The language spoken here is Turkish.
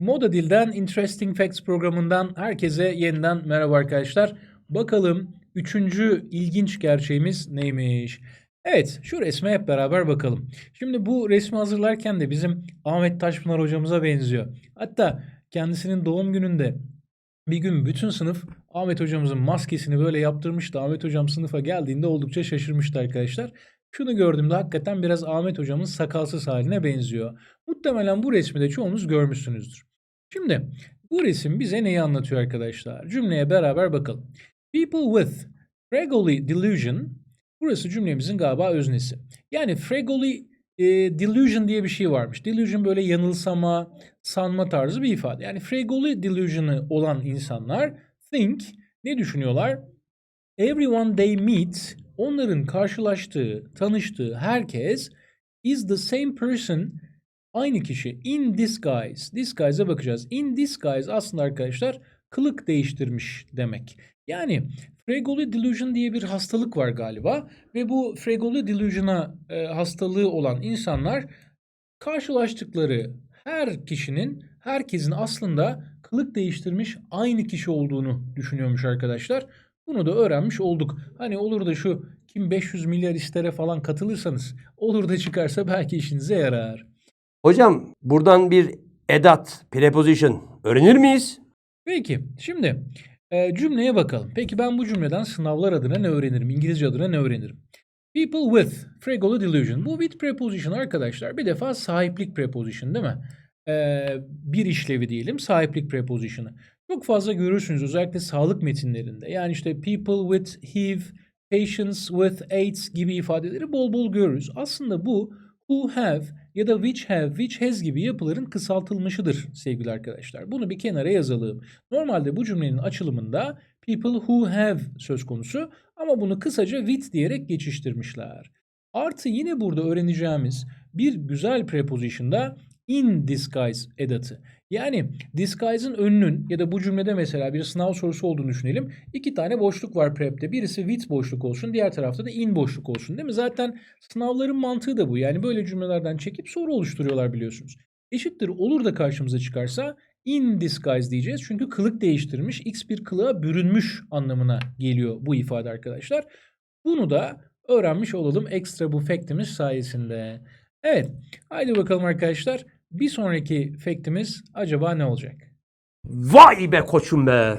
Moda Dil'den Interesting Facts programından herkese yeniden merhaba arkadaşlar. Bakalım üçüncü ilginç gerçeğimiz neymiş? Evet, şu resme hep beraber bakalım. Şimdi bu resmi hazırlarken de bizim Ahmet Taşpınar hocamıza benziyor. Hatta kendisinin doğum gününde bir gün bütün sınıf Ahmet hocamızın maskesini böyle yaptırmıştı. Ahmet hocam sınıfa geldiğinde oldukça şaşırmıştı arkadaşlar. Şunu gördüğümde hakikaten biraz Ahmet hocamın sakalsız haline benziyor. Muhtemelen bu resmi de çoğunuz görmüşsünüzdür. Şimdi bu resim bize neyi anlatıyor arkadaşlar? Cümleye beraber bakalım. People with Fregoli delusion burası cümlemizin galiba öznesi. Yani Fregoli e, delusion diye bir şey varmış. Delusion böyle yanılsama, sanma tarzı bir ifade. Yani Fregoli delusion'ı olan insanlar think ne düşünüyorlar? Everyone they meet onların karşılaştığı, tanıştığı herkes is the same person aynı kişi in disguise. Disguise'a bakacağız. In disguise aslında arkadaşlar kılık değiştirmiş demek. Yani Fregoli delusion diye bir hastalık var galiba ve bu Fregoli delusion'a e, hastalığı olan insanlar karşılaştıkları her kişinin herkesin aslında kılık değiştirmiş aynı kişi olduğunu düşünüyormuş arkadaşlar. Bunu da öğrenmiş olduk. Hani olur da şu kim 500 milyar istere falan katılırsanız olur da çıkarsa belki işinize yarar. Hocam buradan bir edat, preposition öğrenir miyiz? Peki şimdi e, cümleye bakalım. Peki ben bu cümleden sınavlar adına ne öğrenirim? İngilizce adına ne öğrenirim? People with Fregoli delusion. Bu with preposition arkadaşlar bir defa sahiplik preposition değil mi? E, bir işlevi diyelim sahiplik preposition'ı. Çok fazla görürsünüz özellikle sağlık metinlerinde. Yani işte people with HIV, patients with AIDS gibi ifadeleri bol bol görürüz. Aslında bu who have ya da which have, which has gibi yapıların kısaltılmışıdır sevgili arkadaşlar. Bunu bir kenara yazalım. Normalde bu cümlenin açılımında people who have söz konusu ama bunu kısaca with diyerek geçiştirmişler. Artı yine burada öğreneceğimiz bir güzel preposition'da in disguise edatı. Yani disguise'ın önünün ya da bu cümlede mesela bir sınav sorusu olduğunu düşünelim. İki tane boşluk var prep'te. Birisi with boşluk olsun, diğer tarafta da in boşluk olsun değil mi? Zaten sınavların mantığı da bu. Yani böyle cümlelerden çekip soru oluşturuyorlar biliyorsunuz. Eşittir olur da karşımıza çıkarsa in disguise diyeceğiz. Çünkü kılık değiştirmiş, x bir kılığa bürünmüş anlamına geliyor bu ifade arkadaşlar. Bunu da öğrenmiş olalım ekstra bu fact'imiz sayesinde. Evet, haydi bakalım arkadaşlar. Bir sonraki fact'imiz acaba ne olacak? Vay be koçum be!